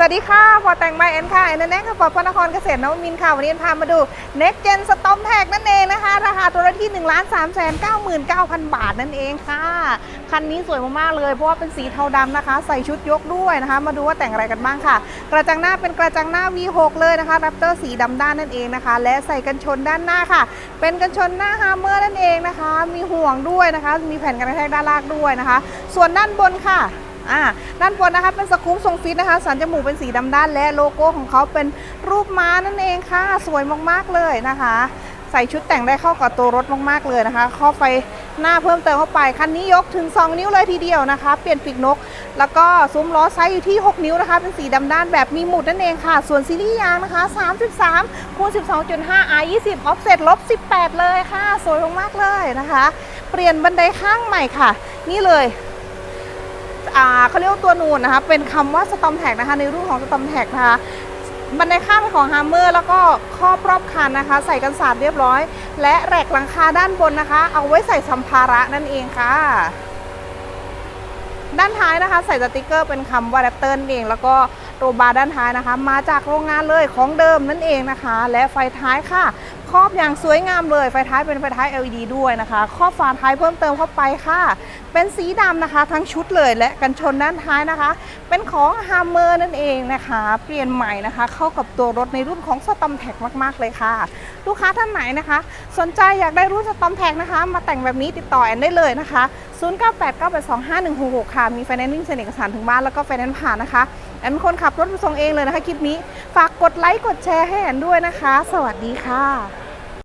สวัสดีค่ะพอแต่งไมเอ็นค่ะเอ็นแน่ค่ะปอพระนครเกษตรนวมินค่ะ วันนี้เอ็นพามาดู Next Gen Storm Tag นั่นเองนะคะ ราคาตัวละที่1 3 9 9 9 0 0 บาทนั่นเองค่ะ คันนี้สวยมากๆเลย เพราะว่าเป็นสีเทาดำนะคะ ใส่ชุดยกด้วยนะคะ มาดูว่าแต่งอะไรกันบ้างค่ะ กระจังหน้าเป็นกระจังหน้า V6 เลยนะคะ Raptor สีดำด้านนั่นเองนะคะ และใส่กันชนด้านหน้าค่ะ เป็นกันชนหน้า Hammer นั่นเองนะคะ มีห่วงด้วยนะคะ มีแผ่นกันกระแทกด้านล่างด้วยนะคะ ส่วนด้านบนค่ะ อ่าด้านบนนะคะเป็นสกู๊ปทรงฟิตนะคะ สันจมูกเป็นสีดำด้านและโลโก้ของเขาเป็นรูปม้านั่นเองค่ะ สวยมากๆเลยนะคะ ใส่ชุดแต่งได้เข้ากับตัวรถมากๆเลยนะคะ ข้อไฟหน้าเพิ่มเติมเข้าไป คันนี้ยกถึง 2 นิ้วเลยทีเดียวนะคะ เปลี่ยนปีกนก แล้วก็ซุ้มล้อไซส์อยู่ที่ 6 นิ้วนะคะ เป็นสีดำด้านแบบมีหมุดนั่นเองค่ะ ส่วนซีรีส์ยางนะคะ 33คูณ12.5 R 20 offset ลบ 18 เลยค่ะ สวยมากๆเลยนะคะ เปลี่ยนบันไดข้างใหม่ค่ะ นี่เลย เขาเรียกว่าตัวนูนนะคะ เป็นคำว่าสตอมแท็กนะคะ ในรุ่นของสตอมแท็กนะคะบันไดข้างเป็นของฮาร์เมอร์แล้วก็ครอบรอบคันนะคะ ใส่กันสาดเรียบร้อย และแรกหลังคาด้านบนนะคะ เอาไว้ใส่สัมภาระนั่นเองค่ะ ด้านท้ายนะคะ ใส่สติกเกอร์เป็นคำว่าแรปเตอร์เองแล้วก็ โรบาร์ด้านท้ายนะคะ มาจากโรงงานเลยของเดิมนั่นเองนะคะ และไฟท้ายค่ะ ครอบอย่างสวยงามเลย ไฟท้ายเป็นไฟท้าย LED ด้วยนะคะ ครอบฝาท้ายเพิ่มเติมเข้าไปค่ะ เป็นสีดำนะคะ ทั้งชุดเลยและกันชนด้านท้ายนะคะ เป็นของฮาร์เมอร์นั่นเองนะคะ เปลี่ยนใหม่นะคะ เข้ากับตัวรถในรุ่นของสตอมแท็กมาก ๆ เลยค่ะ ลูกค้าท่านไหนนะคะ สนใจอยากได้รุ่นสตอมแท็กนะคะ มาแต่งแบบนี้ติดต่อแอนได้เลยนะคะ 0989825166 ค่ะ มีไฟแนนซ์เซ็นเอกสารถึงบ้านแล้วก็ไฟแนนซ์ผ่านนะคะแอนเป็นคนขับรถไปส่งเองเลยนะคะคลิปนี้ ฝากกดไลค์กดแชร์ให้แอนด้วยนะคะ สวัสดีค่ะ